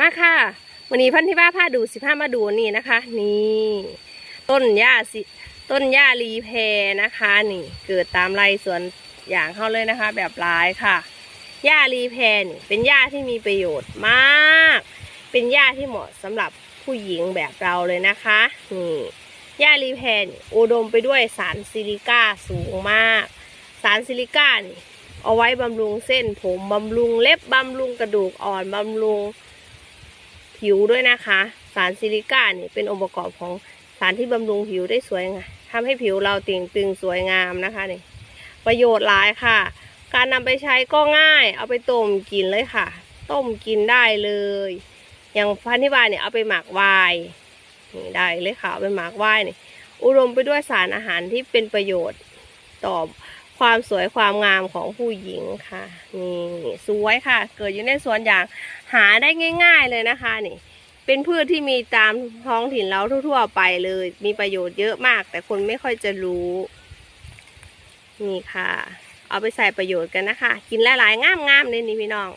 มาค่ะ วันนี้พันธิบ้าพาดูสิพามาดูนี่นะคะ นี่ ต้นหญ้าสิต้นหญ้ารีแพรนะคะ นี่ เกิดตามไรสวนอย่างเข้าเลยนะคะ แบบร้ายค่ะหญ้ารีแพรนี่เป็นหญ้าที่มีประโยชน์มาก เป็นหญ้าที่เหมาะสำหรับผู้หญิงแบบเราเลยนะคะนี่หญ้ารีแพรนี่อุดมไปด้วยสารซิลิก้าสูงมาก สารซิลิก้านี่เอาไว้บำรุงเส้นผมบำรุงเล็บบำรุงกระดูกอ่อนบำรุง ผิวด้วยนะคะ สารซิลิก้าเนี่ยเป็นองค์ประกอบของสารที่บำรุงผิวได้สวยงามทำให้ผิวเราเต่งตึงสวยงามนะคะนี่ประโยชน์หลายค่ะ การนำไปใช้ก็ง่าย เอาไปต้มกินเลยค่ะ ต้มกินได้เลย อย่างพันธิบาเนี่ยเอาไปหมักไวน์นี่ได้เลยค่ะเอาไปหมักไวน์นี่อุดมไปด้วยสารอาหารที่เป็นประโยชน์ต่อ ความสวยความงามของผู้หญิงค่ะนี่สวยค่ะ เกิดอยู่ในสวนอย่างหาได้ง่าย ๆเลยนะคะนี่เป็นพืชที่มีตามท้องถิ่นเราทั่ว ๆ ไปเลย มีประโยชน์เยอะมาก แต่คนไม่ค่อยจะรู้ นี่ค่ะ เอาไปใส่ประโยชน์กันนะคะ กินหลายๆงามๆเลยนี่พี่น้อง